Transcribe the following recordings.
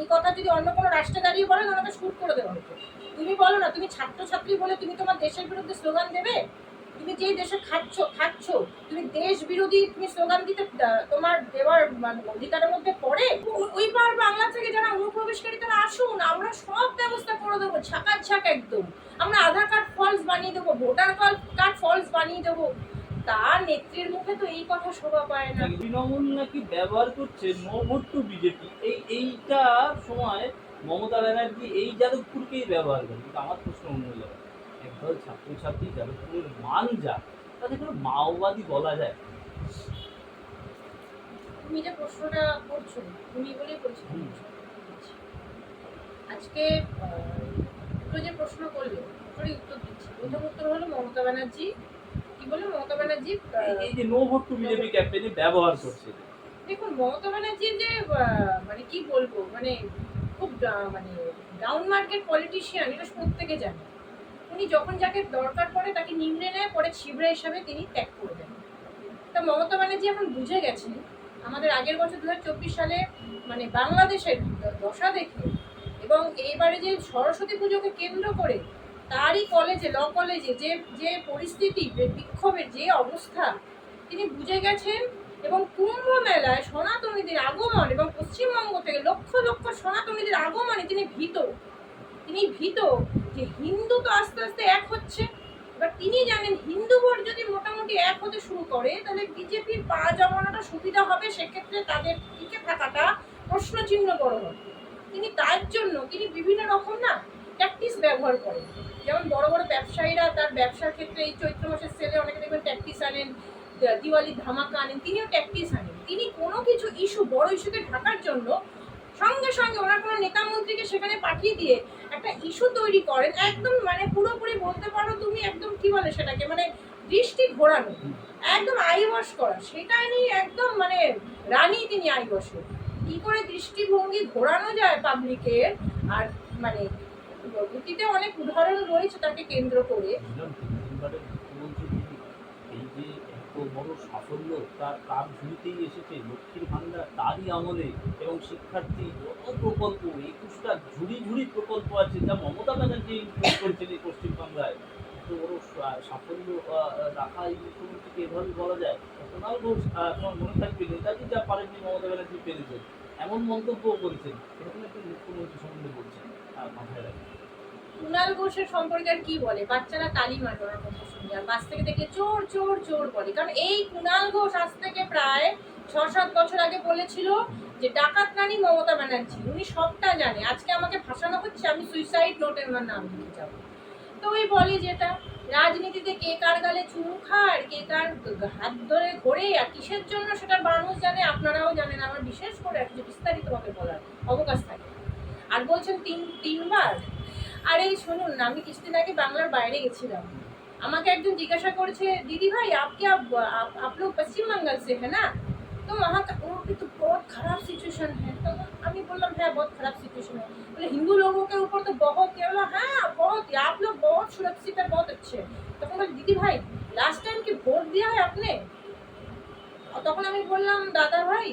এই কথা যদি অন্য কোনো রাষ্ট্রে দাঁড়িয়ে বলেন ওনাকে শুট করে দেওয়া হতো। তুমি বলো না, তুমি ছাত্রছাত্রী বলে তুমি তোমার দেশের বিরুদ্ধে স্লোগান দেবে? তুমি যেই দেশে খাচ্ছ খাচ্ছ তুমি দেশ বিরোধী তুমি স্লোগান দিতে তোমার দেওয়ার অধিকারের মধ্যে পড়ে? ওই পার বাংলা থেকে যারা অনুপ্রবেশকারী, তারা আসুন, আমরা সব ব্যবস্থা করে দেবো ছাকা ছাক একদম। আমরা আধার কার্ড ফলস বানিয়ে দেবো ভোটার কার্ড ফলস বানিয়ে দেবো। তার নেত্রীর মুখে তো এই কথা শোভা পায় না। তৃণমূল নাকি ব্যবহার করছে নো ভোট টু বিজেপি। এই এইটা সময় মমতা ব্যানার্জি এই যাদবপুরকেই ব্যবহার করে কিন্তু আমার প্রশ্ন অন্য জায়গায় একদল ছাত্রছাত্রী যাদবপুরের মান যা তাদের কোনো মাওবাদী বলা যায় তুমি যে প্রশ্নটা করছ তুমি বলেই হুম। আজকে দুটো যে প্রশ্ন করলে উত্তর দিচ্ছি। প্রথম উত্তর হলো মমতা ব্যানার্জি কি বলে মমতা ব্যানার্জি এই- যে নো ভোট টু বিজেপি ক্যাম্পেইনে ব্যবহার করছে। দেখুন মমতা ব্যানার্জির যে মানে কি বলব মানে খুব মানে ডাউন মার্কেট পলিটিশিয়ান এটা প্রত্যেকে জানে। উনি যখন যাকে দরকার পড়ে তাকে নিংড়ে নেয় পরে ছিবড়ে হিসাবে তিনি ত্যাগ করে দেন। তা মমতা ব্যানার্জি এখন বুঝে গেছেন আমাদের আগের বছর দু হাজার চব্বিশ সালে মানে বাংলাদেশের দশা দেখে এবং এইবারে যে সরস্বতী পুজোকে কেন্দ্র করে তারই কলেজে ল কলেজে যে যে পরিস্থিতি বিক্ষোভের যে অবস্থা, তিনি বুঝে গেছেন এবং কুম্ভ মেলায় সনাতনীদের আগমন এবং পশ্চিমবঙ্গ থেকে লক্ষ লক্ষ সনাতনীদের আগমনে তিনি ভীত। তিনি ভীত যে হিন্দু তো আস্তে আস্তে এক হচ্ছে। এবার তিনি জানেন হিন্দু ভোট যদি মোটামুটি এক হতে শুরু করে, তাহলে বিজেপির পা জমানোটা সুবিধা হবে, সেক্ষেত্রে তাদের টিকে থাকাটা প্রশ্নচিহ্ন বড় হবে। তিনি তার জন্য, তিনি বিভিন্ন রকম না ট্যাকটিস ব্যবহার করে। যেমন বড় বড় ব্যবসায়ীরা তার ব্যবসার ক্ষেত্রে এই চৈত্র মাসের সেলে অনেকে দেখবেন ট্যাকটিস আনেন দিওয়ালির ধামাকা আনেন, তিনিও ট্যাকটিস আনেন। তিনি কোনো কিছু ইস্যু বড় ইস্যুকে ঢাকার জন্য সঙ্গে সঙ্গে ওনার কোনো নেতা মন্ত্রীকে সেখানে পাঠিয়ে দিয়ে একটা ইস্যু তৈরি করেন। একদম মানে পুরোপুরি বলতে পারো তুমি একদম কি বলে সেটাকে? মানে দৃষ্টি ঘোরানো, একদম আইবস করা। সেটা নিয়ে একদম মানে রানী তিনি আইবসে কি করে দৃষ্টিভঙ্গি ঘোরানো যায় পাবলিকের আর মানে অতীতে অনেক উদাহরণ রয়েছে তাকে কেন্দ্র করে। এই যে এত বড় সাফল্য তার তার ঝুলিতেই এসেছে, লক্ষ্মীর ভাণ্ডার, তারই আমলে, এবং শিক্ষার্থী, যত প্রকল্প, একুশটা ঝুড়ি ঝুড়ি প্রকল্প আছে, যা মমতা ব্যানার্জি ইনক্লুড করেছেন এই পশ্চিমবাংলায়। এত বড় সাফল্য রাখা এই মুখ্যমন্ত্রীকে এভাবে বলা যায়। সোনাল ঘোষ তোমার মনে থাকবে, নেতাজি যা পারেননি, মমতা ব্যানার্জি পেরেছেন। এমন মন্তব্য করেছেন। এরকম একজন মুখ্যমন্ত্রী সম্বন্ধে বলছেন মাথায় রাখবেন। কুণাল ঘোষের সম্পর্কে আর কি বলে? বাচ্চারা তালি মারে ওনার কথা শুনে আর পাশ থেকে দেখে চোর চোর চোর বলে। কারণ এই কুণাল ঘোষ আজ থেকে প্রায় ছ সাত বছর আগে বলেছিল যে ডাকাত রানী মমতা ব্যানার্জি, উনি সবটা জানে। আজকে আমাকে ফাঁসানো হচ্ছে, আমি সুইসাইড নোটের আমার নাম দিয়ে যাব। তো ওই বলে যেটা রাজনীতিতে কে কার গালে চুমু খায়, কে কার হাত ধরে ঘোরে, আর কিসের জন্য সেটা মানুষ জানে, আপনারাও জানেন। আমার বিশেষ করে একটু বিস্তারিতভাবে বলার অবকাশ থাকে। আর বলছেন তিন, তিনবার আর এই শুনুন না আমি কিছুদিন আগে বাংলার বাইরে গেছিলাম। আমাকে একজন জিজ্ঞাসা করেছে, দিদি ভাই আপকে আপ লোক সে হ্যাঁ না? তো ওহা ওর কিন্তু বহুত খারাপ সিচুয়েশন হ্যাঁ। তো আমি বললাম হ্যাঁ বহুত খারাপ সিচুয়েশন হ্যাঁ। বলে, হিন্দু লোকের উপর তো বহুত কে বলো হ্যাঁ বহুত আপ লোক বহুত সুরক্ষিত, বহুত আছে তখন বলি, দিদি ভাই লাস্ট টাইম কি ভোট দিয়া হয় আপনি? তখন আমি বললাম, দাদা ভাই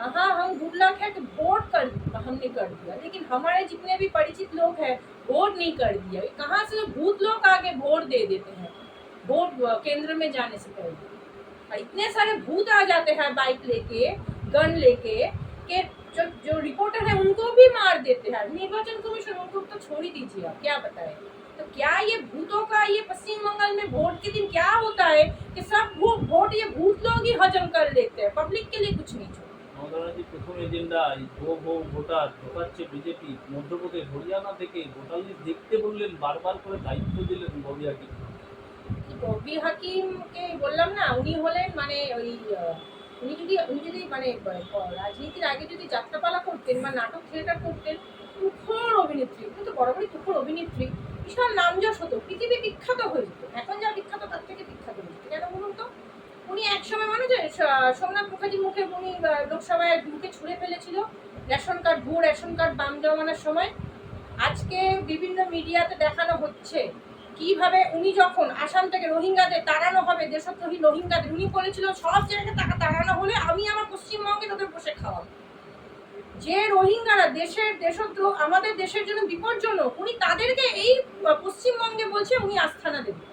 हाँ हम गुड है तो वोट कर हमने कर दिया। लेकिन हमारे जितने भी परिचित लोग हैं, वोट नहीं कर दिया। कहाँ से भूत लोग आगे वोट दे देते हैं? वोट केंद्र में जाने से पहले। और इतने सारे भूत आ जाते हैं बाइक लेके गन लेके, के जो जो रिपोर्टर है, उनको भी मार देते हैं। निर्वाचन कमीशन उनको तो छोड़ ही दीजिए आप, क्या बताएँ? तो क्या ये भूतों का, ये पश्चिम बंगाल में वोट के दिन क्या होता है कि सब वो, वोट ये भूत लोग ही हजम कर लेते हैं? पब्लिक के लिए कुछ नहीं ঘটনাটি প্রথম এজেন্ডায় ভো ভো ভোটার ঢোকাচ্ছে বিজেপি, মধ্যপ্রদেশ, হরিয়ানা থেকে ভোটার লিস্ট দেখতে বললেন, বারবার করে দায়িত্ব দিলেন ববি হাকিম। ববি হাকিমকে বললাম না, উনি হলেন মানে ওই উনি যদি উনি যদি মানে রাজনীতির আগে যদি যাত্রাপালা করতেন বা নাটক থিয়েটার করতেন, তুখর অভিনেত্রী কিন্তু তো বরাবরই তুখর অভিনেত্রী, বিশাল নামযশ হতো, পৃথিবী বিখ্যাত হয়ে যেত। এখন যা বিখ্যাত, তার থেকে বিখ্যাত হয়ে যেত। কেন বলুন তো? উনি একসময় মানে যে সোমনাথ মুখার্জির মুখে উনি লোকসভায় মুখে ছুঁড়ে ফেলেছিল রেশন কার্ড, ভুয়ো রেশন কার্ড বাম জমানোর সময়। আজকে বিভিন্ন মিডিয়াতে দেখানো হচ্ছে কীভাবে উনি যখন আসাম থেকে রোহিঙ্গাদের তাড়ানো হবে, দেশদ্রোহী রোহিঙ্গাদের, উনি বলেছিল, সব জায়গায় টাকা তাড়ানো হলে আমি আমার পশ্চিমবঙ্গে তোদের বসে খাওয়াবো। যে রোহিঙ্গারা দেশের দেশদ্রোহ, আমাদের দেশের জন্য বিপজ্জনক, উনি তাদেরকে এই পশ্চিমবঙ্গে বলছে উনি আস্থানা দেবেন।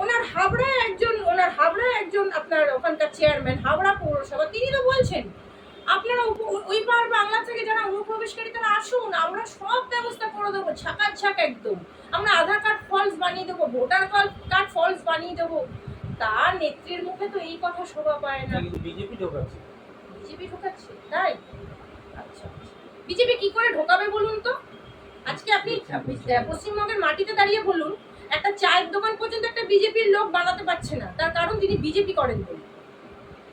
ওনার হাবড়ায় একজন ওনার হাবড়ায় একজন আপনার ওখানকার চেয়ারম্যান হাবড়া পৌরসভা তিনি তো বলছেন আপনারা ওই পার বাংলা থেকে যারা অনুপ্রবেশকারী তারা আসুন আমরা সব ব্যবস্থা করে দেবো ছাকার ছাক একদম। আমরা আধার কার্ড ফলস বানিয়ে দেবো ভোটার কার্ড ফলস বানিয়ে দেবো। তার নেত্রীর মুখে তো এই কথা শোভা পায় না। বিজেপি ঢোকাচ্ছে। বিজেপি ঢোকাচ্ছে তাই? আচ্ছা বিজেপি কি করে ঢোকাবে বলুন তো? আজকে আপনি পশ্চিমবঙ্গের মাটিতে দাঁড়িয়ে বলুন একটা চায়ের দোকান পর্যন্ত একটা বিজেপির লোক বানাতে পারছে না। তার কারণ তিনি বিজেপি করেন বলে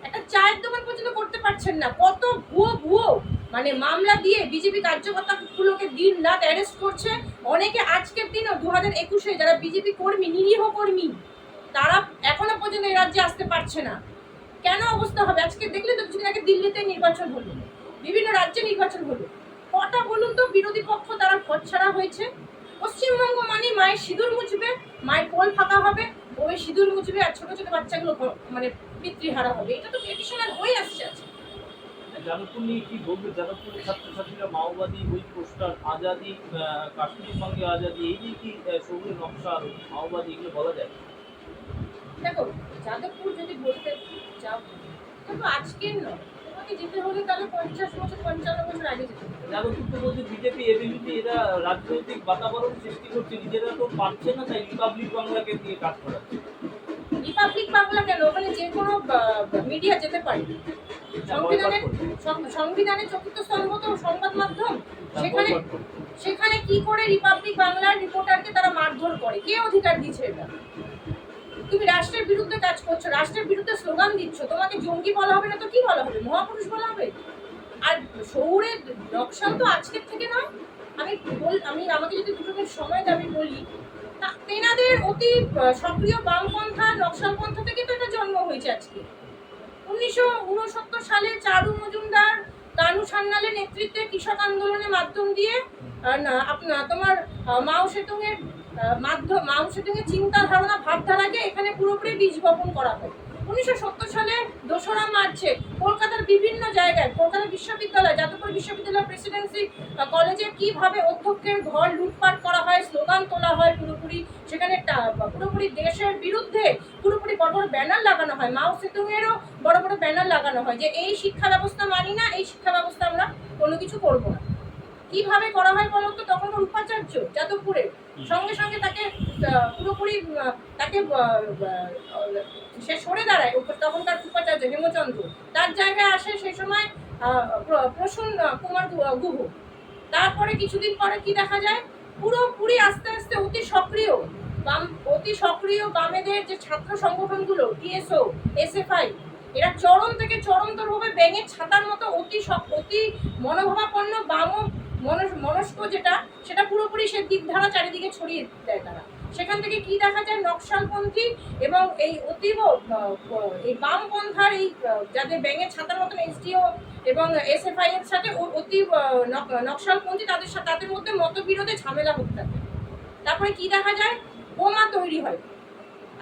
একটা চায়ের দোকান পর্যন্ত করতে পারছেন না। কত ভুয়ো ভুয়ো মানে মামলা দিয়ে বিজেপি কার্যকর্তাগুলোকে দিন রাত অ্যারেস্ট করছে। অনেকে আজকের দিনও দু হাজার একুশে যারা বিজেপি কর্মী, নিরীহ কর্মী, তারা এখনও পর্যন্ত এই রাজ্যে আসতে পারছে না। কেন অবস্থা হবে? আজকে দেখলে তো কিছুদিন আগে দিল্লিতে নির্বাচন হলো। বিভিন্ন রাজ্যে নির্বাচন হলো। কটা বলুন তো, বিরোধী পক্ষ, তারা ছাড়া হয়েছে। পশ্চিমবঙ্গ মানে মায়ের সিঁদুর মুছবে মায়ের কোল ফাঁকা হবে ওই সিঁদুর মুছবে আর ছোট ছোট বাচ্চাগুলো মানে পিতৃহারা হবে। এটা তো ট্রেডিশনাল হয়ে আসছে আজকে। যাদবপুর নিয়ে কি বলবে যাদবপুরের ছাত্রছাত্রীরা মাওবাদী ওই পোস্টার আজাদি কাশ্মীর সঙ্গে আজাদি এই যে কি সবুজ নকশা মাওবাদী এগুলো বলা যায়? দেখো যাদবপুর যদি বলতে যাও কিন্তু আজকের নয় যেতে হলে তাহলে পঞ্চাশ বছর পঞ্চান্ন বছর আগে যেতে হবে যাদবপুর বলছে বিজেপি এবিভিপি এরা রাজনৈতিক বাতাবরণ সৃষ্টি করছে নিজেরা তো পারছে না তাই রিপাবলিক বাংলাকে দিয়ে কাজ করাচ্ছে। রিপাবলিক বাংলা কেন? ওখানে যে কোনো মিডিয়া যেতে পারে। সংবিধানে সং- সংবিধানে চতুর্থ স্তম্ভ তো সংবাদ মাধ্যম সেখানে সেখানে কি করে রিপাবলিক বাংলার রিপোর্টারকে তারা মারধর করে? কে অধিকার দিচ্ছে এটা? তুমি রাষ্ট্রের বিরুদ্ধে কাজ করছ রাষ্ট্রের বিরুদ্ধে স্লোগান দিচ্ছ তোমাকে জঙ্গি বলা হবে না তো কি বলা হবে? মহাপুরুষ বলা হবে? আর শহুরে নকশাল তো আজকের থেকে নয়। আমি বল আমি আমাকে যদি দুটো সময় আমি বলি তা তেনাদের অতি সক্রিয় বামপন্থা নকশালপন্থা থেকে তো এটা জন্ম হয়েছে আজকে। উনিশশো উনসত্তর সালে চারু মজুমদার কানু সান্যালের নেতৃত্বে কৃষক আন্দোলনের মাধ্যম দিয়ে না, তোমার মাও সেতুংয়ের মাধ্যম সেতুংয়ের চিন্তা ধারণা, ভাবধারাকে এখানে পুরোপুরি বীজ বপন করা হয়। উনিশশো সত্তর সালে দোসরা মার্চে কলকাতার বিভিন্ন জায়গায়, কলকাতা বিশ্ববিদ্যালয়, যাদবপুর বিশ্ববিদ্যালয় প্রেসিডেন্সি কলেজে কীভাবে অধ্যক্ষের ঘর লুটপাট করা হয় স্লোগান তোলা হয় পুরোপুরি, সেখানে পুরোপুরি দেশের বিরুদ্ধে পুরোপুরি বড় বড় ব্যানার লাগানো হয়। মাও সেতুংয়েরও বড় বড় ব্যানার লাগানো হয় যে, এই শিক্ষা ব্যবস্থা মানি না, এই শিক্ষা ব্যবস্থা আমরা কোনো কিছু করব না। কীভাবে করা হয় বলো তো তখনকার উপাচার্য যাদবপুরে সঙ্গে সঙ্গে তাকে পুরোপুরি তাকে সে সরে দাঁড়ায়। উপ- তখনকার উপাচার্য হেমচন্দ্র। তার জায়গায় আসে সেই সময় প্রসূন কুমার গুহ। তারপরে কিছুদিন পরে কি দেখা যায়? পুরোপুরি আস্তে আস্তে অতি সক্রিয় বাম অতি সক্রিয় বামেদের যে ছাত্র সংগঠনগুলো টিএসও এসএফআই এরা চরম থেকে চরমতরভাবে ব্যাঙের ছাতার মতো অতি অতি মনোভাবাপন্ন বাম মনস্ক যেটা, সেটা পুরোপুরি সে দিকধারা চারিদিকে ছড়িয়ে দেয় তারা। সেখান থেকে কি দেখা যায়? নকশালপন্থী এবং এই অতীব এই বামপন্থার এই যাদের ব্যাঙের ছাতার মতন এসডিও এবং এসএফআই এর সাথে অতি নক- নকশালপন্থী তাদের সাথে তাদের মধ্যে মতবিরোধে ঝামেলা হতে থাকে। তারপরে কি দেখা যায়? বোমা তৈরি হয়।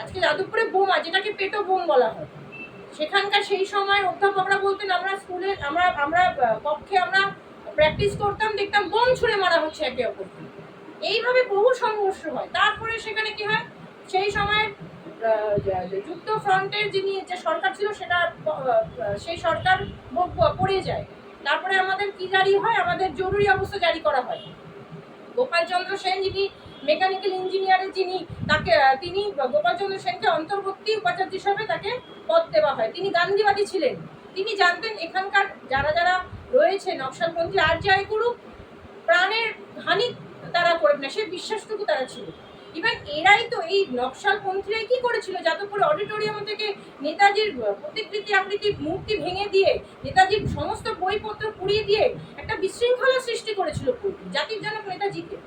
আজকে যাদবপুরে বোমা, যেটাকে পেটো বোম বলা হয়। সেখানকার সেই সময় অধ্যাপকরা বলতেন, আমরা স্কুলে, আমরা আমরা কক্ষে আমরা প্র্যাকটিস করতাম দেখতাম বোম ছুঁড়ে মারা হচ্ছে একে অপরকে। এইভাবে বহু সংঘর্ষ হয়। তারপরে সেখানে কি হয়? সেই সময় আহ, যুক্ত ফ্রন্টের যিনি যে সরকার ছিল সেটা সেই সরকার পড়ে যায়। তারপরে আমাদের কি জারি হয়? আমাদের জরুরি অবস্থা জারি করা হয়। গোপালচন্দ্র সেন যিনি মেকানিক্যাল ইঞ্জিনিয়ারের যিনি তাকে তিনি গোপালচন্দ্র সেনকে অন্তর্বর্তী উপাচার্য হিসাবে তাকে পদ দেওয়া হয়। তিনি গান্ধীবাদী ছিলেন। তিনি জানতেন এখানকার যারা যারা রয়েছে নকশালপন্থী আর যাই করুক, প্রাণের হানি তারা করবে না, সে বিশ্বাসটুকু তারা ছিল। ইভেন এরাই তো এই নকশালপন্থীরাই কি করেছিল? যাদবপুর অডিটোরিয়াম থেকে নেতাজির প্রতিকৃতি আকৃতি মূর্তি ভেঙে দিয়ে, নেতাজির সমস্ত বইপত্র পুড়িয়ে দিয়ে একটা বিশৃঙ্খলা সৃষ্টি করেছিল জাতির জনক নেতাজিকে।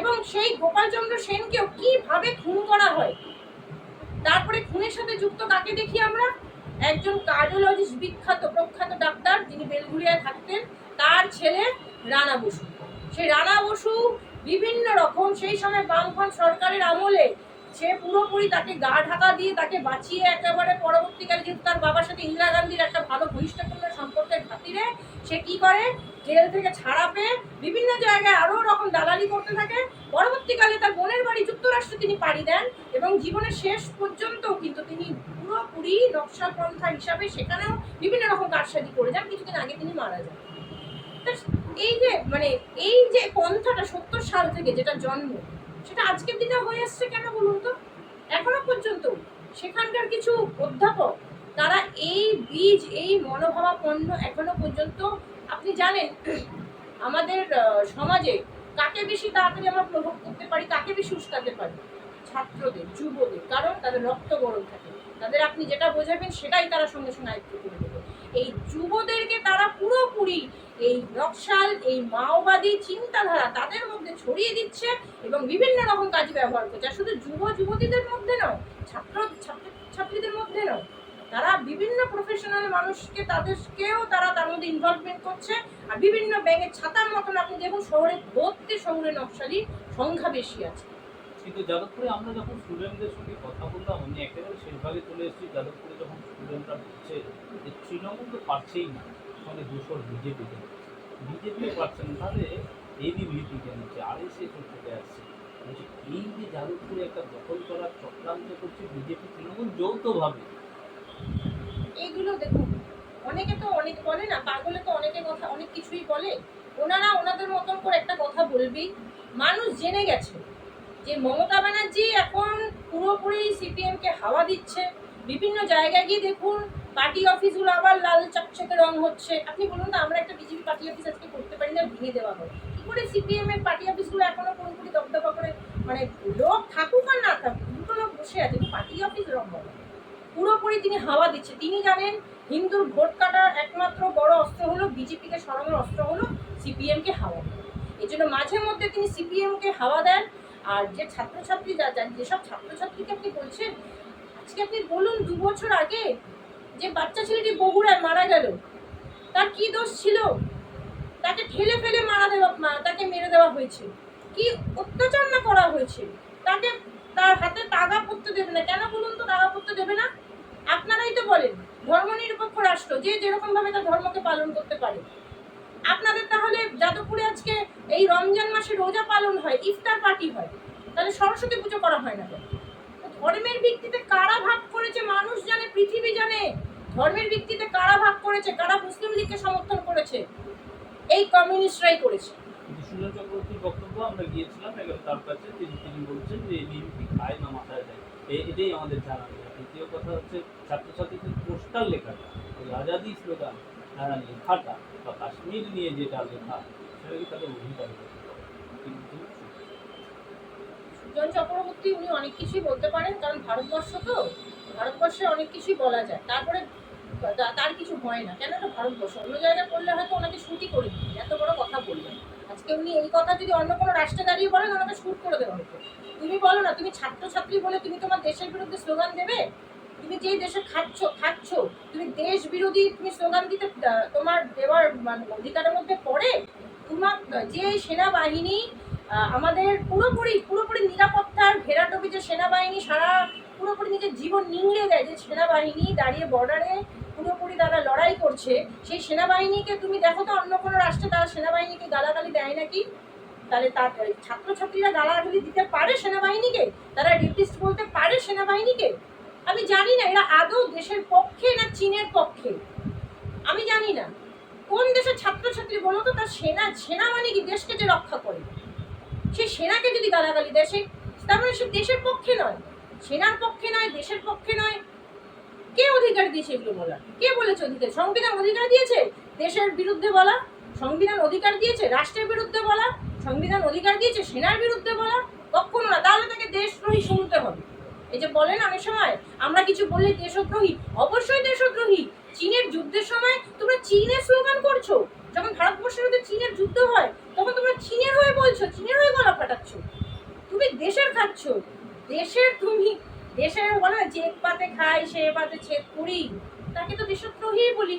এবং সেই গোপালচন্দ্র সেনকেও কীভাবে খুন করা হয়? তারপরে খুনের সাথে যুক্ত কাকে দেখি আমরা? একজন কার্ডিওলজিস্ট বিখ্যাত, প্রখ্যাত ডাক্তার, যিনি বেলঘুরিয়ায় থাকতেন তার ছেলে রানা বসু। সেই রানা বসু বিভিন্ন রকম, সেই সময় বামফ্রন্ট সরকারের আমলে সে পুরোপুরি তাকে গা ঢাকা দিয়ে তাকে বাঁচিয়ে একেবারে পরবর্তীকালে যেহেতু তার বাবার সাথে ইন্দিরা গান্ধীর একটা ভালো ঘনিষ্ঠপূর্ণ সম্পর্কের খাতিরে, সে কি করে? জেল থেকে ছাড়া পেয়ে বিভিন্ন জায়গায় আরও রকম দালালি করতে থাকে। পরবর্তীকালে তার বোনের বাড়ি যুক্তরাষ্ট্রে তিনি পাড়ি দেন এবং জীবনের শেষ পর্যন্ত কিন্তু তিনি পুরোপুরি নকশা পন্থা হিসাবে সেখানেও বিভিন্ন রকম কারসাজি করে যান, কিছুদিন আগে তিনি মারা যান। এই যে মানে এই যে পন্থাটা সত্তর সাল থেকে যেটা জন্ম, সেটা আজকের দিনে হয়ে আসছে কেন বলুন তো? এখনও পর্যন্ত সেখানকার কিছু অধ্যাপক, তারা এই বীজ, এই মনোভাবাপন্ন এখনও পর্যন্ত আপনি জানেন, আমাদের সমাজে কাকে বেশি তাড়াতাড়ি আমরা প্রভাব করতে পারি, কাকে বেশি উস্কাতে পারি? ছাত্রদের, যুবদের, কারণ তাদের রক্ত গরম থাকে। তাদের আপনি যেটা বোঝাবেন সেটাই তারা সঙ্গে সঙ্গে আয়ত্ত করে দেবে এই যুবদেরকে তারা পুরোপুরি এই নকশাল, এই মাওবাদী চিন্তাধারা তাদের মধ্যে ছড়িয়ে দিচ্ছে এবং বিভিন্ন রকম কাজে ব্যবহার করছে। আর শুধু যুব যুবতীদের মধ্যে নয়, ছাত্র ছাত্র, ছাত্রীদের মধ্যে নয় তারা বিভিন্ন প্রফেশনাল মানুষকে তাদেরকেও তারা তার মধ্যে ইনভলভমেন্ট করছে আর বিভিন্ন ব্যাঙের ছাতার মতন আপনি দেখুন শহরে ভর্তি শহরে নকশালি সংখ্যা বেশি আছে। কিন্তু যাদবপুরে আমরা যখন স্টুডেন্টদের সঙ্গে কথা বললাম, আমি একেবারে শেষভাগে চলে এসেছি। যাদবপুরে যখন স্টুডেন্টরা বলছে যে তৃণমূল তো পারছেই না মানে দোষর বিজেপিকে বিজেপিও পারছে না। তাহলে এবিভিপি কেন হচ্ছে? আর এস এস থেকে আসছে। এই যে যাদবপুরে একটা দখল করার চক্রান্ত করছে বিজেপি তৃণমূল যৌথভাবে এইগুলো দেখুন, অনেকে তো অনেক বলে না, পাগলে তো অনেকে কথা, অনেক কিছুই বলে। ওনারা ওনাদের মতন করে একটা কথা বলবেই। মানুষ জেনে গেছে যে মমতা ব্যানার্জি এখন পুরোপুরি সিপিএম কে হাওয়া দিচ্ছে। বিভিন্ন জায়গায় গিয়ে দেখুন, পার্টি অফিসগুলো আবার লাল চকচকে রং হচ্ছে। আপনি বলুন না আমরা একটা বিজেপি পার্টি অফিস আজকে করতে পারি না, ভেঙে দেওয়া হয়। কি করে সিপিএম এর পার্টি অফিসগুলো এখনও পুরোপুরি দপদপা করে মানে লোক থাকুক আর না থাকুক, দুটো লোক বসে আছে পার্টি অফিস রং হবে পুরোপুরি তিনি হাওয়া দিচ্ছে। তিনি জানেন হিন্দুর ভোট কাটার একমাত্র বড় অস্ত্র হলো বিজেপিকে সরানোর অস্ত্র হলো সিপিএম কে হাওয়া এই জন্য মাঝে মধ্যে তিনি সিপিএম কে হাওয়া দেন। আর যে ছাত্রছাত্রী যা যেসব ছাত্রছাত্রীকে আপনি বলছেন, আজকে আপনি বলুন দু বছর আগে যে বাচ্চা ছেলেটি বগুড়ায় মারা গেল, তার কি দোষ ছিল? তাকে ঠেলে ফেলে মারা দেওয়া তাকে মেরে দেওয়া হয়েছে। কি অত্যাচার না করা হয়েছে? তাকে তার হাতে তাগা পড়তে দেবে না। কেন বলুন তো তাগা পড়তে দেবে না? আপনারাই তো বলেন ধর্মনিরপেক্ষ রাষ্ট্র, যে যেরকম ভাবে তার ধর্মকে পালন করতে পারে। আপনাদের তাহলে যাদবপুরে আজকে এই রমজান মাসে রোজা পালন হয়, ইফতার পার্টি হয়, তাহলে সরস্বতী পুজো করা হয় না ধর্মের ভিত্তিতে কারা ভাগ করেছে, মানুষ জানে, পৃথিবী জানে। ধর্মের ভিত্তিতে কারা ভাগ করেছে, কারা মুসলিম লীগকে সমর্থন করেছে, এই কমিউনিস্টরাই করেছে। বক্তব্য আমরা গিয়েছিলাম তার কাছে, তিনি বলছেন যে খায় না, মাথায় দেয়। এটাই আমাদের জানা দ্বিতীয় কথা হচ্ছে ছাত্রছাত্রীদের পোস্টার লেখাটা আজাদি স্লোগান হ্যাঁ, লেখাটা বা কাশ্মীর নিয়ে যেটা লেখা সেটা কি তাদের অধিকার সুজন চক্রবর্তী উনি অনেক কিছুই বলতে পারেন কারণ ভারতবর্ষ তো ভারতবর্ষে অনেক কিছুই বলা যায়। তারপরে তার কিছু হয় না। কেন ভারতবর্ষ? অন্য জায়গায় করলে হয়তো ওনাকে শুটই করে দিন এত বড় কথা বললেন আজকে উনি এই কথা যদি অন্য কোনো রাষ্ট্রে দাঁড়িয়ে বলেন ওনাকে শুট করে দেওয়া হতো তুমি বলো না, তুমি ছাত্রছাত্রী বলে তুমি তোমার দেশের বিরুদ্ধে স্লোগান দেবে? তুমি যেই দেশে খাচ্ছ খাচ্ছ তুমি দেশ বিরোধী তুমি স্লোগান দিতে তোমার দেওয়ার মানে অধিকারের মধ্যে পড়ে তোমার যে সেনাবাহিনী আমাদের পুরোপুরি পুরোপুরি নিরাপত্তার ঘেরাটপি যে সেনাবাহিনী, সারা পুরোপুরি নিজের জীবন নিংড়ে দেয়, যে সেনাবাহিনী দাঁড়িয়ে বর্ডারে পুরোপুরি তারা লড়াই করছে, সেই সেনাবাহিনীকে তুমি দেখো তো অন্য কোনো রাষ্ট্রে তারা সেনাবাহিনীকে গালাগালি দেয় নাকি? তাহলে তার ছাত্রছাত্রীরা গালাগালি দিতে পারে সেনাবাহিনীকে? তারা রিপিস্ট বলতে পারে সেনাবাহিনীকে? আমি জানি না, এরা আদৌ দেশের পক্ষে না চীনের পক্ষে? আমি জানি না। কোন দেশের ছাত্রছাত্রী বলো তো, তার সেনা সেনা মানে কি? দেশকে যে রক্ষা করে। সেই সেনাকে যদি গালাগালি দেয়, সে তার মানে সে দেশের পক্ষে নয়। সেনার পক্ষে নয়, দেশের পক্ষে নয়। কে অধিকার দিয়েছে এগুলো বলার? কে বলেছে অধিকার? সংবিধান অধিকার দিয়েছে? দেশের বিরুদ্ধে বলা। সংবিধান অধিকার দিয়েছে? রাষ্ট্রের বিরুদ্ধে বলা। সংবিধান অধিকার দিয়েছে? সেনার বিরুদ্ধে বলা? কখনো না। তাহলে তাকে দেশদ্রোহী শুনতে হবে। এই যে বলেন অনেক সময়, আমরা কিছু বললে দেশদ্রোহী। অবশ্যই দেশদ্রোহী। চীনের যুদ্ধের সময় তোমরা চীনের স্লোগান করছ। যখন ভারতবর্ষের মধ্যে চীনের যুদ্ধ হয়, তখন তোমরা চীনের হয়ে বলছো, চীনের হয়ে গলা ফাটাচ্ছ। তুমি দেশের খাচ্ছ। দেশের তুমি দেশের বলে যে পাতে খাই সে পাতে ছেদ করি তাকে তো দেশদ্রোহী বলি।